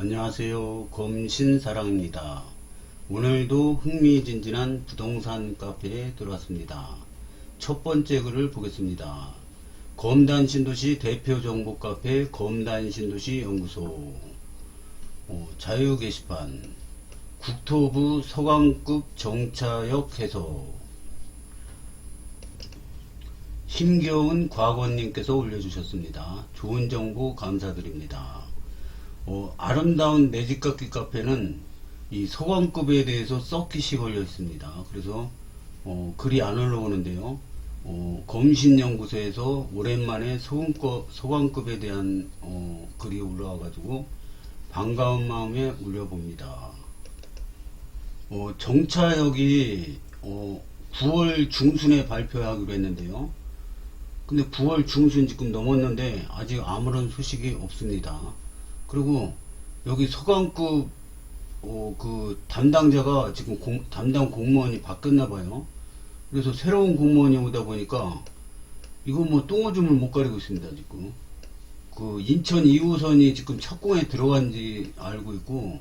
안녕하세요. 검신사랑입니다. 오늘도 흥미진진한 부동산 카페에 들어왔습니다. 첫 번째 글을 보겠습니다. 검단신도시 대표 정보 카페 검단신도시 연구소 어, 자유 게시판 국토부 서강급 정차역 해소 힘겨운 과거님께서 올려주셨습니다. 좋은 정보 감사드립니다. 어, 아름다운 내집깎기 카페는 이 소관급에 대해서 썩기시 걸려 있습니다. 그래서 어, 글이 안 올라오는데요. 어, 검신연구소에서 오랜만에 소관급, 소관급에 대한 어, 글이 올라와가지고 반가운 마음에 올려봅니다. 어, 정차역이 어, 9월 중순에 발표하기로 했는데요. 근데 9월 중순 지금 넘었는데 아직 아무런 소식이 없습니다. 그리고 여기 소강급 어, 그 담당자가 지금 공- 담당 공무원이 바뀌었나 봐요. 그래서 새로운 공무원이 오다 보니까 이거 뭐 똥오줌을 못 가리고 있습니다 지금. 그 인천 2호선이 지금 착공에 들어간지 알고 있고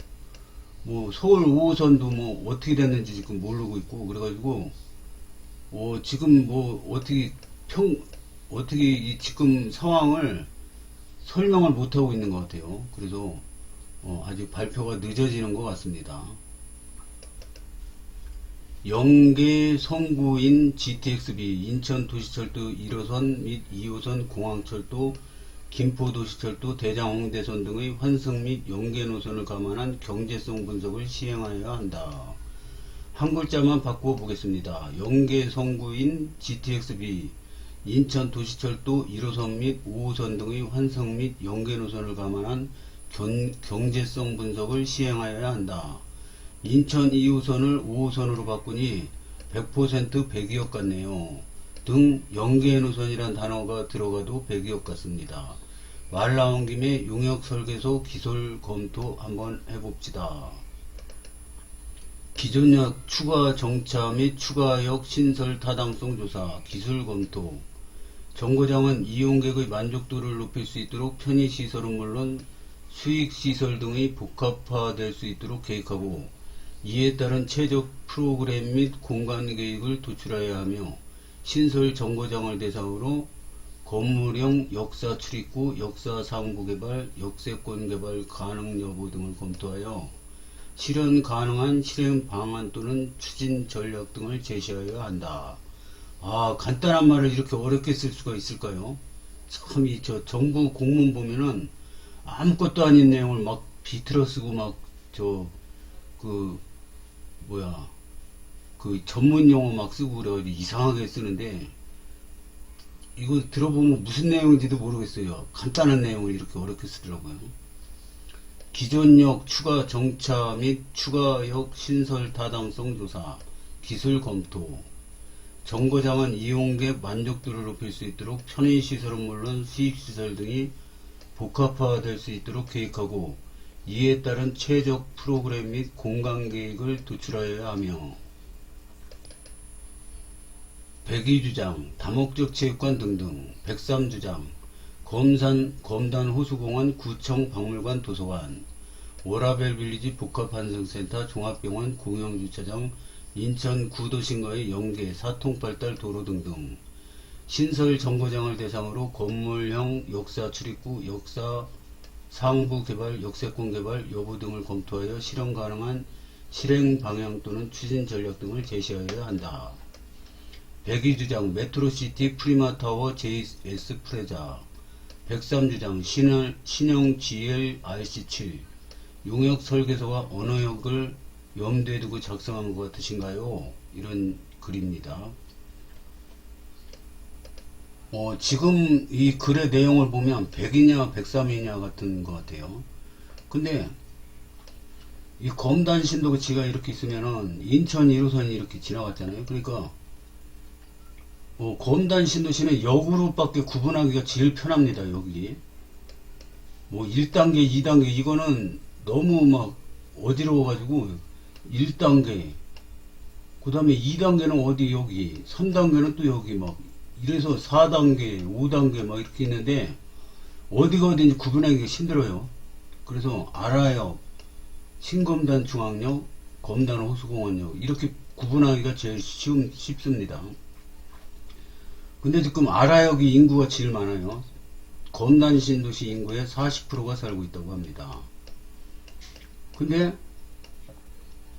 뭐 서울 5호선도 뭐 어떻게 됐는지 지금 모르고 있고 그래가지고 어 지금 뭐 어떻게 평 어떻게 이 지금 상황을 설명을 못하고 있는 것 같아요. 그래서 어, 아직 발표가 늦어지는 것 같습니다. 영계 성구인 GTXB 인천도시철도 1호선 및 2호선 공항철도 김포도시철도 대장홍대선 등의 환승 및 연계 노선을 감안한 경제성 분석을 시행하여야 한다. 한 글자만 바꾸어 보겠습니다. 연계 성구인 GTXB 인천 도시철도 1호선 및 5호선 등의 환승 및 연계 노선을 감안한 견- 경제성 분석을 시행하여야 한다. 인천 2호선을 5호선으로 바꾸니 100% 100이억 같네요. 등 연계 노선이란 단어가 들어가도 100이억 같습니다. 말 나온 김에 용역 설계소 기술 검토 한번 해봅시다. 기존역 추가 정차 및 추가역 신설 타당성 조사 기술 검토 정거장은 이용객의 만족도를 높일 수 있도록 편의시설은 물론 수익시설 등이 복합화될 수 있도록 계획하고 이에 따른 최적 프로그램 및 공간 계획을 도출하여야 하며 신설 정거장을 대상으로 건물형 역사 출입구, 역사 상부 개발, 역세권 개발 가능 여부 등을 검토하여 실현 가능한 실행 방안 또는 추진 전략 등을 제시하여야 한다. 아, 간단한 말을 이렇게 어렵게 쓸 수가 있을까요? 참, 이, 저, 정부 공문 보면은 아무것도 아닌 내용을 막 비틀어 쓰고 막, 저, 그, 뭐야, 그 전문 용어 막 쓰고 그래가지고 이상하게 쓰는데, 이거 들어보면 무슨 내용인지도 모르겠어요. 간단한 내용을 이렇게 어렵게 쓰더라고요. 기존역 추가 정차 및 추가역 신설 타당성 조사, 기술 검토, 정거장은 이용객 만족도를 높일 수 있도록 편의시설은 물론 수익시설 등이 복합화될 수 있도록 계획하고 이에 따른 최적 프로그램 및 공간 계획을 도출하여야 하며 백이주장, 다목적 체육관 등등, 백삼주장, 검산, 검단 호수공원, 구청 박물관 도서관, 워라벨 빌리지 복합환승센터 종합병원 공영주차장, 인천 구도심과의 연계, 사통발달 도로 등등, 신설 정거장을 대상으로 건물형 역사 출입구, 역사 상부 개발, 역세권 개발 여부 등을 검토하여 실현 가능한 실행 방향 또는 추진 전략 등을 제시하여야 한다. 백이주장 메트로시티 프리마타워 JS 프레자 103주장 신을, 신형 GL RC7 용역 설계서와 언어역을 염두에 두고 작성한 것 같으신가요? 이런 글입니다. 어, 지금 이 글의 내용을 보면 100이냐 103이냐 같은 것 같아요. 근데 이 검단 신도지가 이렇게 있으면은 인천 1호선이 이렇게 지나갔잖아요. 그러니까 어, 검단 신도시는 역으로밖에 구분하기가 제일 편합니다. 여기 뭐 1단계, 2단계 이거는 너무 막 어지러워가지고 1단계 그 다음에 2단계는 어디 여기 3단계는 또 여기 막 이래서 4단계, 5단계 막 이렇게 있는데 어디가 어딘지 구분하기가 힘들어요. 그래서 아라역, 신검단 중앙역, 검단 호수공원역 이렇게 구분하기가 제일 쉬운, 쉽습니다. 근데 지금 아라역이 인구가 제일 많아요. 검단 신도시 인구의 40%가 살고 있다고 합니다. 근데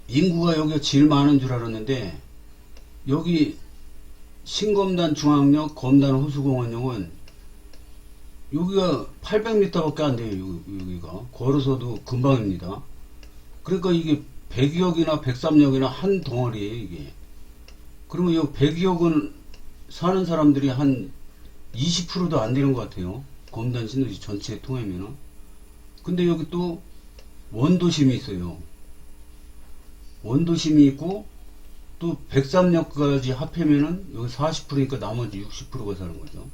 인구가 여기가 제일 많은 줄 알았는데 여기 신검단 중앙역, 검단 호수공원역은 여기가 800m밖에 안 돼요. 여기- 여기가 걸어서도 금방입니다. 그러니까 이게 100역이나 103역이나 한 덩어리예요. 이게. 그러면 이 100역은 사는 사람들이 한 20%도 안 되는 것 같아요. 검단 신도시 전체에 통하면은. 근데 여기 또 원도심이 있어요. 원도심이 있고 또 103역까지 합하면은 여기 40%니까 나머지 60%가 사는 거죠.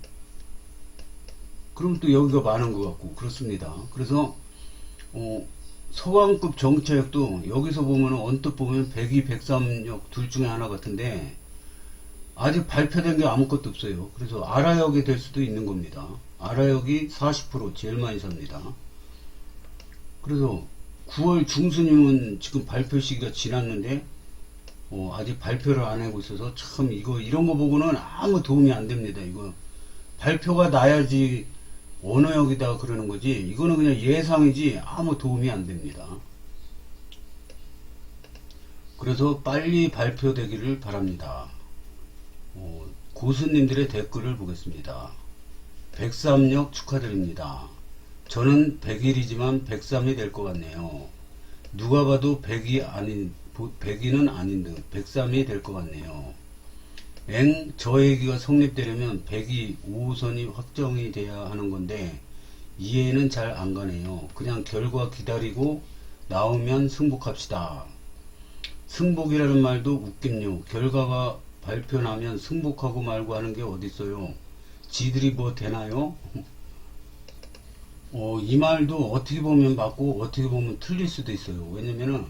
그럼 또 여기가 많은 것 같고 그렇습니다. 그래서 어, 서강급 정차역도 여기서 보면 언뜻 보면 102, 103역 둘 중에 하나 같은데 아직 발표된 게 아무것도 없어요. 그래서 아라역이 될 수도 있는 겁니다. 아라역이 40% 제일 많이 삽니다. 그래서 9월 중순이면 지금 발표 시기가 지났는데 어, 아직 발표를 안 하고 있어서 참 이거 이런 거 보고는 아무 도움이 안 됩니다. 이거 발표가 나야지 어느 역이다 그러는 거지 이거는 그냥 예상이지 아무 도움이 안 됩니다. 그래서 빨리 발표되기를 바랍니다. 어, 고수님들의 댓글을 보겠습니다. 103역 축하드립니다. 저는 100일이지만 103이 될 것 같네요. 누가 봐도 100이 아닌, 100이는 아닌 듯 103이 될 것 같네요. 엥, 저 얘기가 성립되려면 100이 5호선이 확정이 돼야 하는 건데, 이해는 잘 안 가네요. 그냥 결과 기다리고 나오면 승복합시다. 승복이라는 말도 웃긴요. 결과가 발표 나면 승복하고 말고 하는 게 어딨어요. 지들이 뭐 되나요? 어, 이 말도 어떻게 보면 맞고 어떻게 보면 틀릴 수도 있어요. 왜냐면은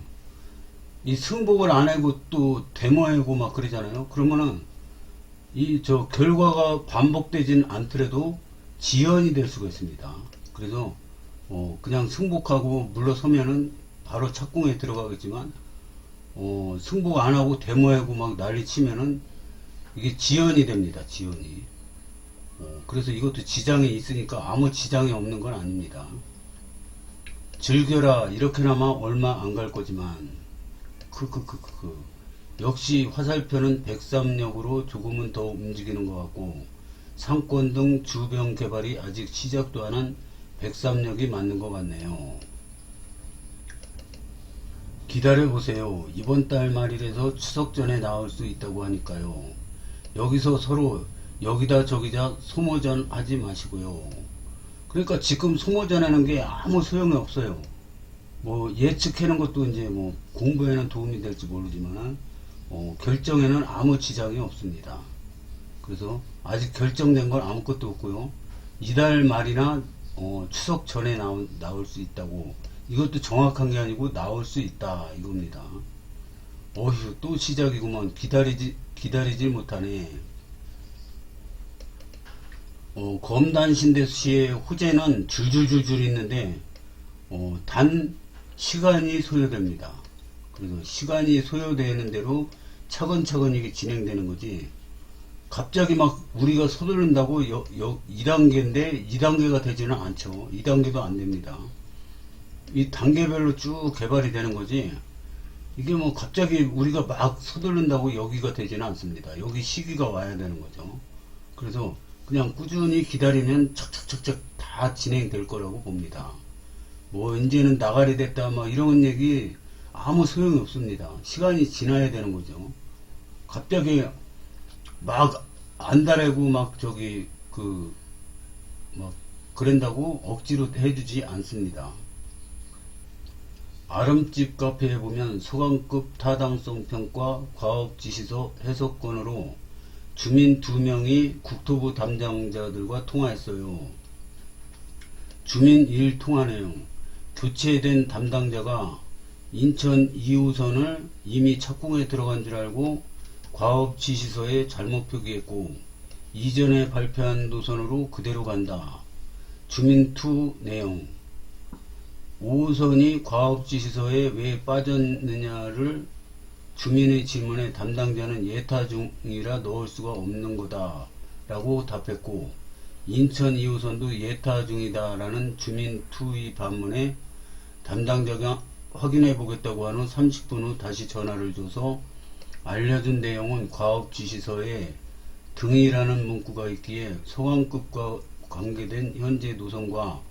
이 승복을 안 하고 또 데모하고 막 그러잖아요. 그러면은 이 저 결과가 반복되진 않더라도 지연이 될 수가 있습니다. 그래서 어, 그냥 승복하고 물러서면은 바로 착공에 들어가겠지만 어, 승복 안 하고 데모하고 막 난리 치면은 이게 지연이 됩니다. 지연이. 어, 그래서 이것도 지장이 있으니까 아무 지장이 없는 건 아닙니다. 즐겨라 이렇게나마 얼마 안 갈 거지만 크크크크 역시 화살표는 103역으로 조금은 더 움직이는 것 같고 상권 등 주변 개발이 아직 시작도 안 한 103역이 맞는 것 같네요. 기다려 보세요. 이번 달 말이라서 추석 전에 나올 수 있다고 하니까요. 여기서 서로 여기다 저기다 소모전 하지 마시고요. 그러니까 지금 소모전 하는 게 아무 소용이 없어요. 뭐 예측하는 것도 이제 뭐 공부에는 도움이 될지 모르지만 어, 결정에는 아무 지장이 없습니다. 그래서 아직 결정된 건 아무것도 없고요. 이달 말이나 어, 추석 전에 나올, 나올 수 있다고 이것도 정확한 게 아니고 나올 수 있다 이겁니다. 어휴 또 시작이구만 기다리지 기다리질 못하네. 어, 검단 신대시의 호재는 줄줄줄줄 있는데 어, 단 시간이 소요됩니다. 그래서 시간이 소요되는 대로 차근차근 이게 진행되는 거지. 갑자기 막 우리가 서두른다고 여, 여, 2단계인데 2단계가 되지는 않죠. 2단계도 안 됩니다. 이 단계별로 쭉 개발이 되는 거지. 이게 뭐 갑자기 우리가 막 서두른다고 여기가 되지는 않습니다. 여기 시기가 와야 되는 거죠. 그래서 그냥 꾸준히 기다리면 착착착착 다 진행될 거라고 봅니다. 뭐 이제는 나가리 됐다 막 이런 얘기 아무 소용이 없습니다. 시간이 지나야 되는 거죠. 갑자기 막 안달하고 막 저기 그 막 그런다고 억지로 해주지 않습니다. 아름집 카페에 보면 소강급 타당성 평가 과학 지시서 해석권으로 주민 두 명이 국토부 담당자들과 통화했어요. 주민 1 통화 내용. 교체된 담당자가 인천 2호선을 이미 착공에 들어간 줄 알고 과업 지시서에 잘못 표기했고 이전에 발표한 노선으로 그대로 간다. 주민 2 내용. 5호선이 과업 지시서에 왜 빠졌느냐를 주민의 질문에 담당자는 예타 중이라 넣을 수가 없는 거다 라고 답했고 인천 2호선도 예타 중이다 라는 주민 투의 반문에 담당자가 확인해 보겠다고 한후 30분 후 다시 전화를 줘서 알려준 내용은 과업 지시서에 등이라는 문구가 있기에 소강급과 관계된 현재 노선과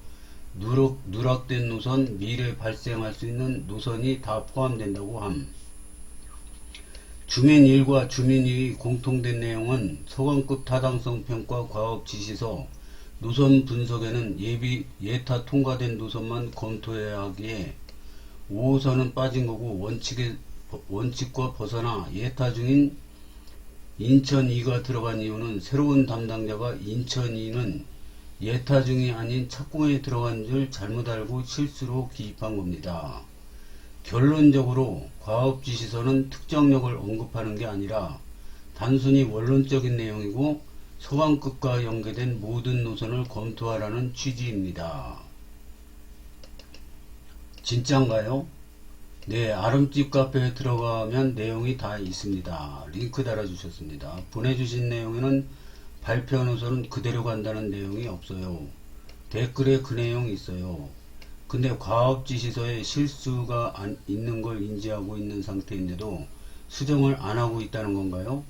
누락, 누락된 노선, 미래 발생할 수 있는 노선이 다 포함된다고 함. 주민 1과 주민 2의 공통된 내용은 소강급 타당성 평가 과업 지시서 노선 분석에는 예비 예타 통과된 노선만 검토해야 하기에 5호선은 빠진 거고 원칙에 원칙과 벗어나 예타 중인 인천 2가 들어간 이유는 새로운 담당자가 인천 2는 예타 중이 아닌 착공에 들어간 줄 잘못 알고 실수로 기입한 겁니다. 결론적으로 과업 지시서는 특정역을 언급하는 게 아니라 단순히 원론적인 내용이고 소방급과 연계된 모든 노선을 검토하라는 취지입니다. 진짠가요? 네, 아름집 카페에 들어가면 내용이 다 있습니다. 링크 달아주셨습니다. 보내주신 내용에는 발표 노선은 그대로 간다는 내용이 없어요. 댓글에 그 내용이 있어요. 근데 과업지시서에 실수가 안- 있는 걸 인지하고 있는 상태인데도 수정을 안 하고 있다는 건가요?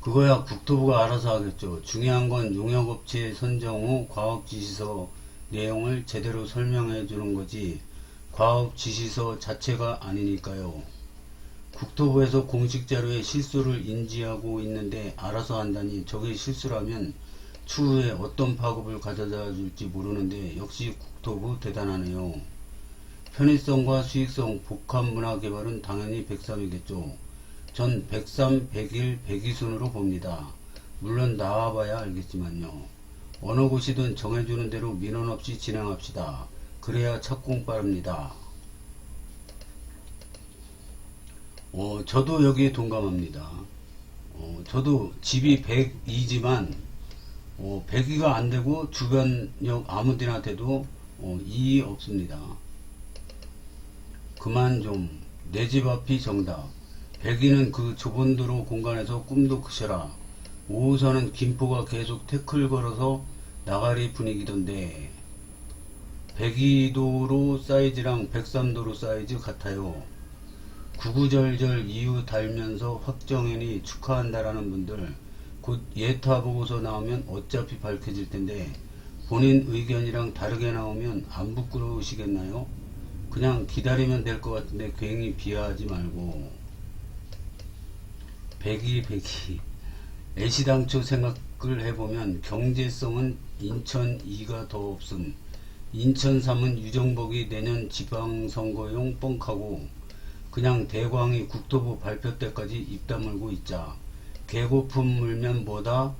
그거야 국토부가 알아서 하겠죠. 중요한 건 용역업체 선정 후 과업지시서 내용을 제대로 설명해 주는 거지 과업지시서 자체가 아니니까요. 국토부에서 공식 자료에 실수를 인지하고 있는데 알아서 한다니 저게 실수라면 추후에 어떤 파급을 가져다 줄지 모르는데 역시 국토부 대단하네요. 편의성과 수익성, 복합문화 개발은 당연히 103이겠죠. 전 103, 101, 102순으로 봅니다. 물론 나와봐야 알겠지만요. 어느 곳이든 정해주는 대로 민원 없이 진행합시다. 그래야 착공 빠릅니다. 어, 저도 여기에 동감합니다. 어, 저도 집이 102지만 어, 102가 안 되고 주변 역 아무 데나 돼도 어, 이의 없습니다. 그만 좀 내 집 앞이 정답. 102는 그 좁은 도로 공간에서 꿈도 크셔라. 5호선은 김포가 계속 태클 걸어서 나가리 분위기던데 102도로 사이즈랑 103도로 사이즈 같아요. 구구절절 이유 달면서 확정연이 축하한다라는 분들 곧 예타 보고서 나오면 어차피 밝혀질 텐데 본인 의견이랑 다르게 나오면 안 부끄러우시겠나요? 그냥 기다리면 될 것 같은데 괜히 비하하지 말고. 백이 백이. 애시당초 생각을 해보면 경제성은 인천 2가 더 없음. 인천 3은 유정복이 내년 지방선거용 뻥카고 그냥 대광이 국토부 발표 때까지 입 다물고 있자 개고품 물면 뭐다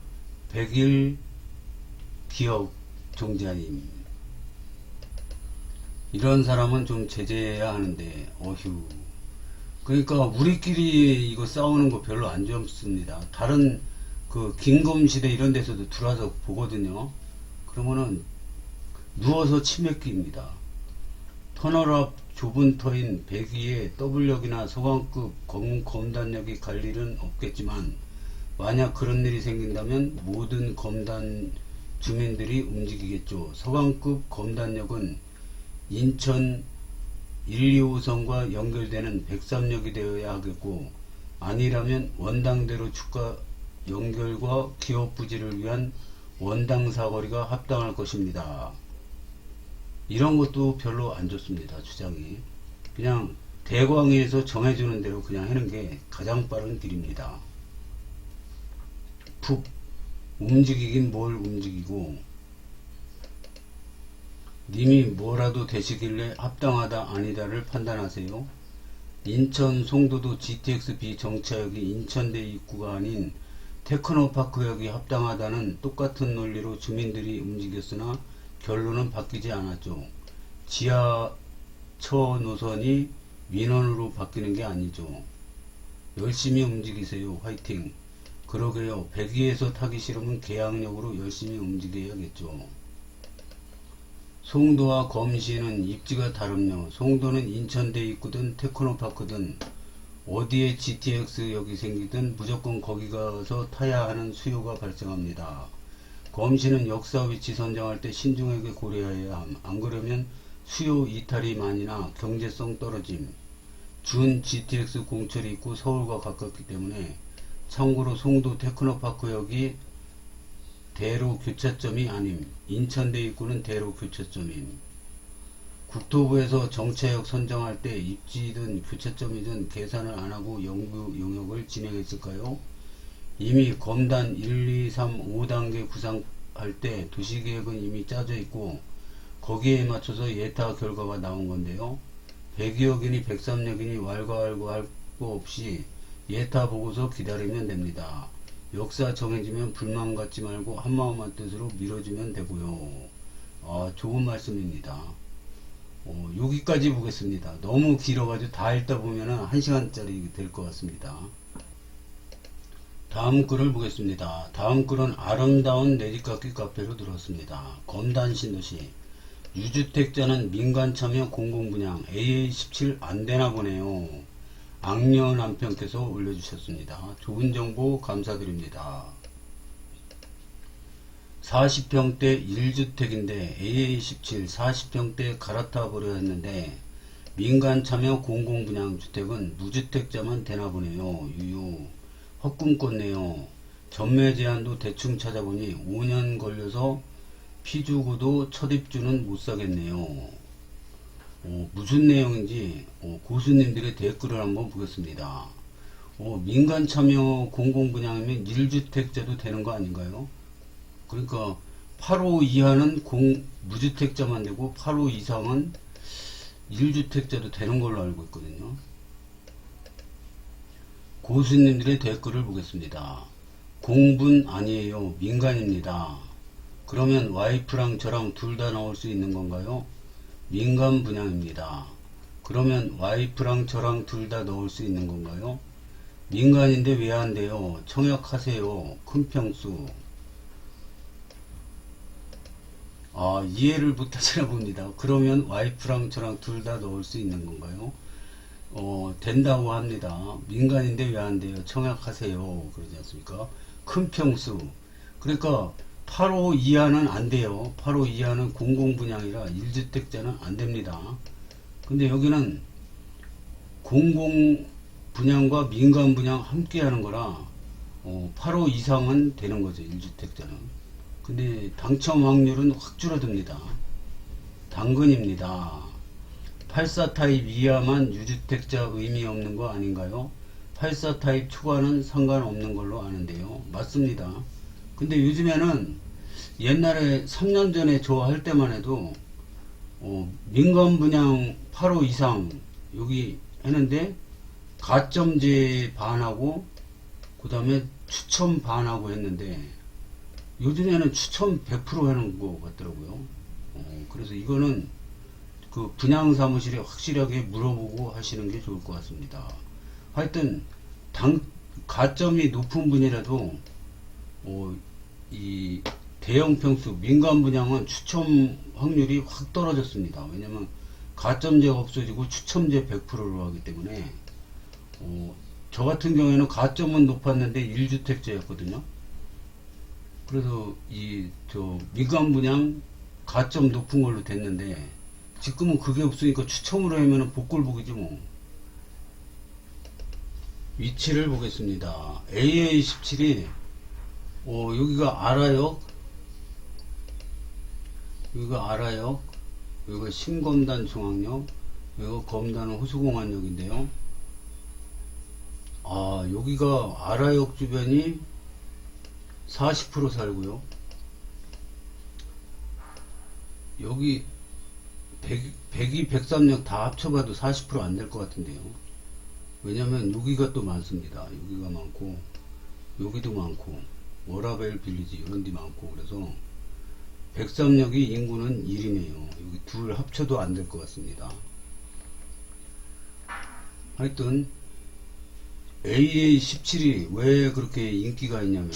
100일 기업 종자님 이런 사람은 좀 제재해야 하는데 어휴. 그러니까 우리끼리 이거 싸우는 거 별로 안 좋습니다. 다른 그 김검시대 이런 데서도 들어와서 보거든요. 그러면은 누워서 치맥 끼입니다. 터널 앞 좁은 터인 배기에 W역이나 소강급 검, 검단역이 갈 일은 없겠지만 만약 그런 일이 생긴다면 모든 검단 주민들이 움직이겠죠. 서강급 검단역은 인천 1, 2호선과 연결되는 103역이 되어야 하겠고 아니라면 원당대로 축가 연결과 기업 부지를 위한 원당 사거리가 합당할 것입니다. 이런 것도 별로 안 좋습니다. 주장이. 그냥 대광위에서 정해주는 대로 그냥 하는 게 가장 빠른 길입니다. 푹 움직이긴 뭘 움직이고 님이 뭐라도 되시길래 합당하다 아니다를 판단하세요. 인천 송도도 GTX-B 정차역이 인천대 입구가 아닌 테크노파크역이 합당하다는 똑같은 논리로 주민들이 움직였으나 결론은 바뀌지 않았죠. 지하철 노선이 민원으로 바뀌는 게 아니죠. 열심히 움직이세요. 화이팅. 그러게요. 백위에서 타기 싫으면 계양역으로 열심히 움직여야겠죠. 송도와 검시는 입지가 다름요. 송도는 인천대 입구든 테크노파크든 어디에 GTX역이 생기든 무조건 거기 가서 타야 하는 수요가 발생합니다. 검시는 역사 위치 선정할 때 신중하게 고려해야 함. 안 그러면 수요 이탈이 많이나 경제성 떨어짐. 준 GTX 공철이 있고 서울과 가깝기 때문에 참고로 송도 테크노파크 역이 대로 교차점이 아님. 인천대 입구는 대로 교차점임. 국토부에서 정차역 선정할 때 입지든 교차점이든 계산을 안 하고 연구 용역을 진행했을까요? 이미 검단 1, 2, 3, 5단계 구상할 때 도시계획은 이미 짜져 있고 거기에 맞춰서 예타 결과가 나온 건데요. 102억이니 103억이니 왈가왈부 할 거 없이 예타 보고서 기다리면 됩니다. 역사 정해지면 불만 갖지 말고 한마음 한 뜻으로 밀어주면 되고요. 아, 좋은 말씀입니다. 어, 여기까지 보겠습니다. 너무 길어가지고 다 읽다 보면은 한 시간짜리 될 것 같습니다. 다음 글을 보겠습니다. 다음 글은 아름다운 내집깎기 카페로 들었습니다. 검단 신도시 유주택자는 민간 참여 공공분양 AA17 안 되나 보네요. 악녀 남편께서 올려주셨습니다. 좋은 정보 감사드립니다. 40평대 1주택인데 AA17 40평대 갈아타 버려 했는데 민간 참여 공공분양 주택은 무주택자만 되나 보네요. 유유 헛꿈 꿨네요. 전매 제한도 대충 찾아보니 5년 걸려서 피주고도 첫 입주는 못 사겠네요. 어, 무슨 내용인지 어, 고수님들의 댓글을 한번 보겠습니다. 어, 민간 참여 공공 분양이면 1주택자도 되는 거 아닌가요? 그러니까 8호 이하는 공, 무주택자만 되고 8호 이상은 1주택자도 되는 걸로 알고 있거든요. 고수님들의 댓글을 보겠습니다. 공분 아니에요. 민간입니다. 그러면 와이프랑 저랑 둘 다 나올 수 있는 건가요? 민간 분양입니다. 그러면 와이프랑 저랑 둘 다 넣을 수 있는 건가요? 민간인데 왜 안 돼요? 청약하세요. 큰 평수. 아, 이해를 못하시나 봅니다. 그러면 와이프랑 저랑 둘 다 넣을 수 있는 건가요? 어, 된다고 합니다. 민간인데 왜 안 돼요? 청약하세요. 그러지 않습니까? 큰 평수. 그러니까 8호 이하는 안 돼요. 8호 이하는 공공분양이라 1주택자는 안 됩니다. 근데 여기는 공공분양과 민간분양 함께 하는 거라 어, 8호 이상은 되는 거죠. 1주택자는. 근데 당첨 확률은 확 줄어듭니다. 당근입니다. 84 타입 이하만 유주택자 의미 없는 거 아닌가요? 84 타입 초과는 상관없는 걸로 아는데요. 맞습니다. 근데 요즘에는 옛날에 3년 전에 저할 때만 해도 어, 민간 분양 8호 이상 여기 했는데 가점제 반하고 그 다음에 추첨 반하고 했는데 요즘에는 추첨 100% 하는 것 같더라고요. 어, 그래서 이거는 그 분양 사무실에 확실하게 물어보고 하시는 게 좋을 것 같습니다. 하여튼 당 가점이 높은 분이라도 어, 이 대형 평수 민간 분양은 추첨 확률이 확 떨어졌습니다. 왜냐면 가점제가 없어지고 추첨제 100%로 하기 때문에 어, 저 같은 경우에는 가점은 높았는데 1주택제였거든요. 그래서 이 저 민간 분양 가점 높은 걸로 됐는데 지금은 그게 없으니까 추첨으로 하면은 복골복이지 뭐. 위치를 보겠습니다. AA17이 어, 여기가 아라역 여기가 아라역 여기가 신검단 중앙역 여기가 검단 호수공안역인데요. 아 여기가 아라역 주변이 40% 살고요. 여기 100, 102, 103역 다 합쳐봐도 40%안 될 것 같은데요. 왜냐면 여기가 또 많습니다. 여기가 많고, 여기도 많고, 워라벨 빌리지 이런 데 많고, 그래서 103역이 인구는 1이네요. 여기 둘 합쳐도 안 될 것 같습니다. 하여튼, AA17이 왜 그렇게 인기가 있냐면은,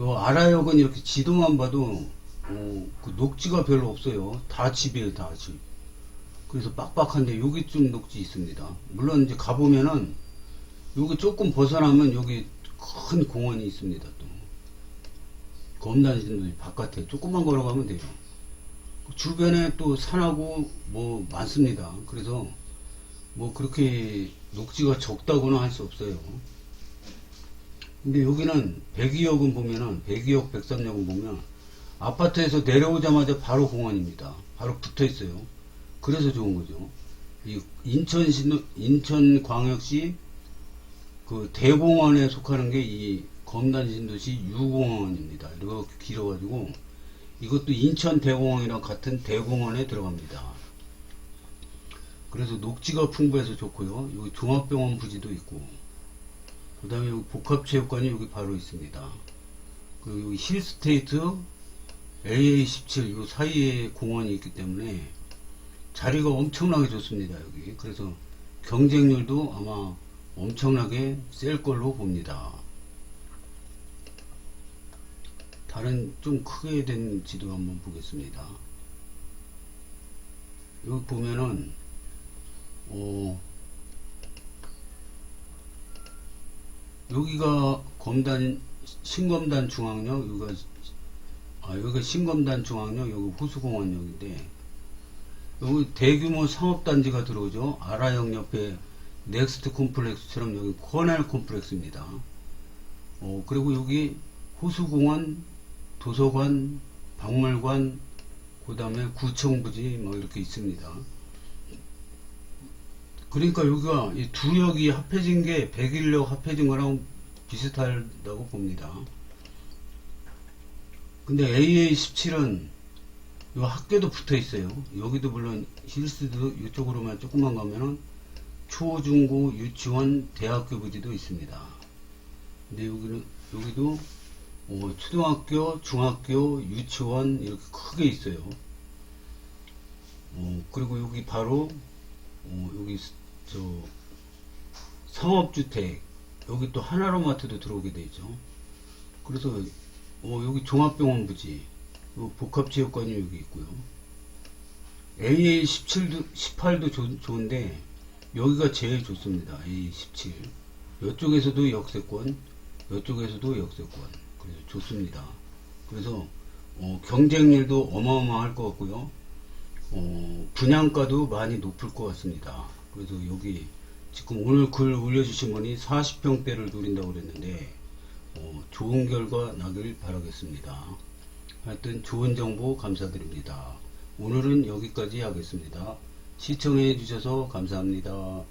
요 아라역은 이렇게 지도만 봐도 어, 그 녹지가 별로 없어요. 다 집이에요, 다 집. 그래서 빡빡한데 여기 좀 녹지 있습니다. 물론 이제 가보면은 여기 조금 벗어나면 여기 큰 공원이 있습니다. 또 검단신도 바깥에 조금만 걸어가면 돼요. 주변에 또 산하고 뭐 많습니다. 그래서 뭐 그렇게 녹지가 적다고는 할 수 없어요. 근데 여기는 백이역은 보면은 백이역 백삼역은 보면 아파트에서 내려오자마자 바로 공원입니다. 바로 붙어 있어요. 그래서 좋은 거죠. 이 인천시 인천 광역시 그 대공원에 속하는 게 이 검단신도시 유공원입니다. 이렇게 길어가지고 이것도 인천 대공원이랑 같은 대공원에 들어갑니다. 그래서 녹지가 풍부해서 좋고요. 여기 종합병원 부지도 있고, 그 다음에 여기 복합체육관이 여기 바로 있습니다. 그리고 여기 힐스테이트 AA17 요 사이에 공원이 있기 때문에 자리가 엄청나게 좋습니다. 여기. 그래서 경쟁률도 아마 엄청나게 셀 걸로 봅니다. 다른 좀 크게 된 지도 한번 보겠습니다. 여기 보면은 어, 여기가 검단 신검단 중앙역 여기가 아 여기가 신검단 중앙역 여기 호수공원역인데 여기 대규모 상업단지가 들어오죠 아라역 옆에 넥스트 콤플렉스처럼 여기 코넬 콤플렉스입니다 어 그리고 여기 호수공원 도서관 박물관 그 다음에 구청부지 뭐 이렇게 있습니다 그러니까 여기가 이 두 역이 합해진 게 백일역 합해진 거랑 비슷하다고 봅니다. 근데 AA17은 요 학교도 붙어 있어요. 여기도 물론 힐스도 이쪽으로만 조금만 가면은 초, 중, 고, 유치원, 대학교 부지도 있습니다. 근데 여기는, 여기도 어, 초등학교, 중학교, 유치원 이렇게 크게 있어요. 어, 그리고 여기 바로 어, 여기 스- 저 상업주택 여기 또 하나로마트도 들어오게 되죠. 그래서 어, 여기 종합병원 부지 요 복합체육관이 여기 있고요. AA 17도 18도 좋, 좋은데 여기가 제일 좋습니다. AA 17 이쪽에서도 역세권 이쪽에서도 역세권 그래서 좋습니다. 그래서 어, 경쟁률도 어마어마할 것 같고요. 어, 분양가도 많이 높을 것 같습니다. 그래서 여기 지금 오늘 글 올려주신 분이 40평대를 노린다고 그랬는데 어, 좋은 결과 나길 바라겠습니다. 하여튼 좋은 정보 감사드립니다. 오늘은 여기까지 하겠습니다. 시청해 주셔서 감사합니다.